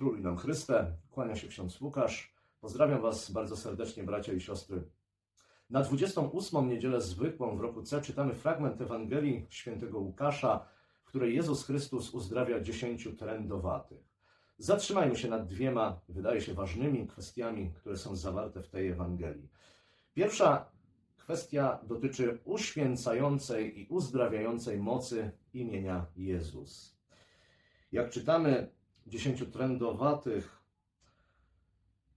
Króluj nam Chryste, kłania się ksiądz Łukasz. Pozdrawiam Was bardzo serdecznie, bracia i siostry. Na 28. niedzielę zwykłą w roku C czytamy fragment Ewangelii świętego Łukasza, w której Jezus Chrystus uzdrawia dziesięciu trędowatych. Zatrzymajmy się nad dwiema, wydaje się, ważnymi kwestiami, które są zawarte w tej Ewangelii. Pierwsza kwestia dotyczy uświęcającej i uzdrawiającej mocy imienia Jezus. Jak czytamy, dziesięciu trędowatych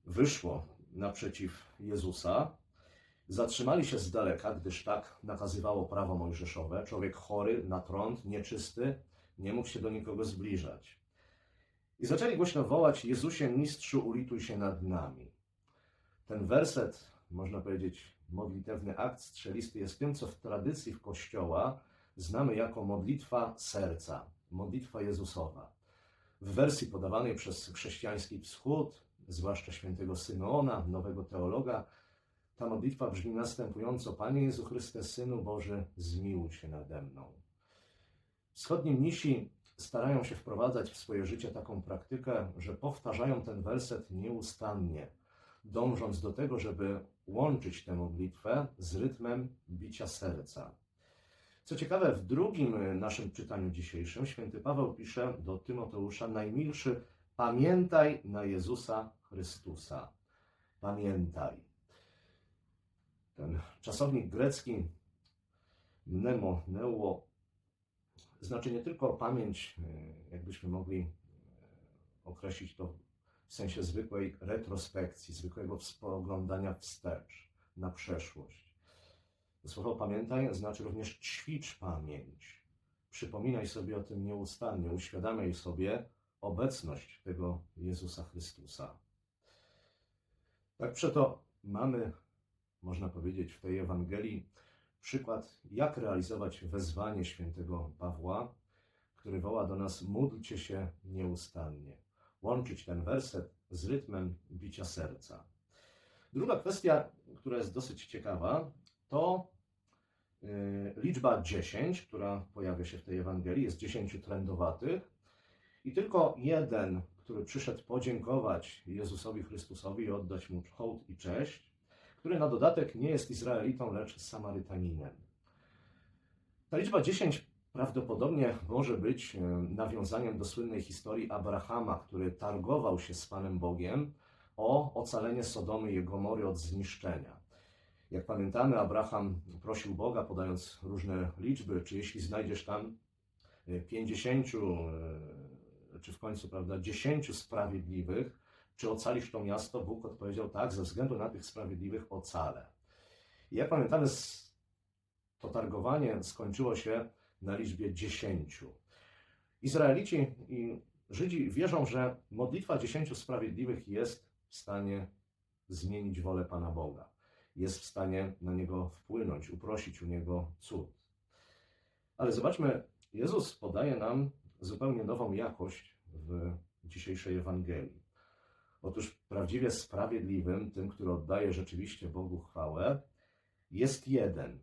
wyszło naprzeciw Jezusa. Zatrzymali się z daleka, gdyż tak nakazywało prawo mojżeszowe. Człowiek chory, na trąd, nieczysty, nie mógł się do nikogo zbliżać. I zaczęli głośno wołać: Jezusie, mistrzu, ulituj się nad nami. Ten werset, można powiedzieć, modlitewny akt strzelisty, jest tym, co w tradycji w Kościoła znamy jako modlitwa serca, modlitwa Jezusowa. W wersji podawanej przez chrześcijański wschód, zwłaszcza świętego Symeona, nowego teologa, ta modlitwa brzmi następująco: Panie Jezu Chryste, Synu Boży, zmiłuj się nade mną. Wschodni mnisi starają się wprowadzać w swoje życie taką praktykę, że powtarzają ten werset nieustannie, dążąc do tego, żeby łączyć tę modlitwę z rytmem bicia serca. Co ciekawe, w drugim naszym czytaniu dzisiejszym święty Paweł pisze do Tymoteusza: Najmilszy, pamiętaj na Jezusa Chrystusa. Pamiętaj. Ten czasownik grecki mnemo, neuo, znaczy nie tylko pamięć, e, jakbyśmy mogli e, określić to w sensie zwykłej retrospekcji, zwykłego spoglądania wstecz, na przeszłość. Słowo pamiętaj znaczy również ćwicz pamięć. Przypominaj sobie o tym nieustannie, uświadamiaj sobie obecność tego Jezusa Chrystusa. Tak przeto mamy, można powiedzieć, w tej Ewangelii przykład, jak realizować wezwanie świętego Pawła, który woła do nas: módlcie się nieustannie. Łączyć ten werset z rytmem bicia serca. Druga kwestia, która jest dosyć ciekawa, to yy, liczba 10, która pojawia się w tej Ewangelii. Jest 10 trędowatych i tylko jeden, który przyszedł podziękować Jezusowi Chrystusowi i oddać mu hołd i cześć, który na dodatek nie jest Izraelitą, lecz Samarytaninem. Ta liczba 10 prawdopodobnie może być e, nawiązaniem do słynnej historii Abrahama, który targował się z Panem Bogiem o ocalenie Sodomy i Gomory od zniszczenia. Jak pamiętamy, Abraham prosił Boga, podając różne liczby, czy jeśli znajdziesz tam 50, e, czy w końcu, prawda, 10 sprawiedliwych, czy ocalisz to miasto? Bóg odpowiedział tak, ze względu na tych sprawiedliwych ocalę. I jak pamiętamy, to targowanie skończyło się na liczbie 10. Izraelici i Żydzi wierzą, że modlitwa 10 sprawiedliwych jest w stanie zmienić wolę Pana Boga. Jest w stanie na niego wpłynąć, uprosić u niego cud. Ale zobaczmy, Jezus podaje nam zupełnie nową jakość w dzisiejszej Ewangelii. Otóż prawdziwie sprawiedliwym, tym, który oddaje rzeczywiście Bogu chwałę, jest jeden.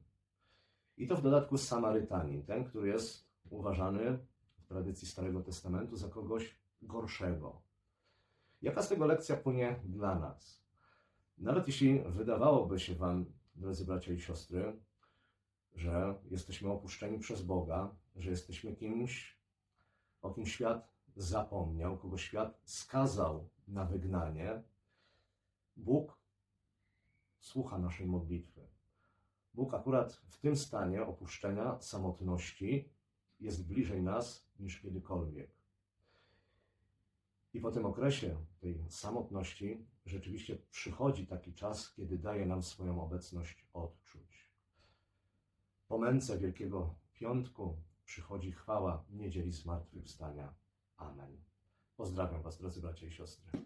I to w dodatku Samarytanin, ten, który jest uważany w tradycji Starego Testamentu za kogoś gorszego. Jaka z tego lekcja płynie dla nas? Nawet jeśli wydawałoby się Wam, drodzy bracia i siostry, że jesteśmy opuszczeni przez Boga, że jesteśmy kimś, o kim świat zapomniał, kogo świat skazał na wygnanie, Bóg słucha naszej modlitwy. Bóg akurat w tym stanie opuszczenia, samotności jest bliżej nas niż kiedykolwiek. I po tym okresie tej samotności rzeczywiście przychodzi taki czas, kiedy daje nam swoją obecność odczuć. Po męce Wielkiego Piątku przychodzi chwała niedzieli zmartwychwstania. Amen. Pozdrawiam Was, drodzy bracia i siostry.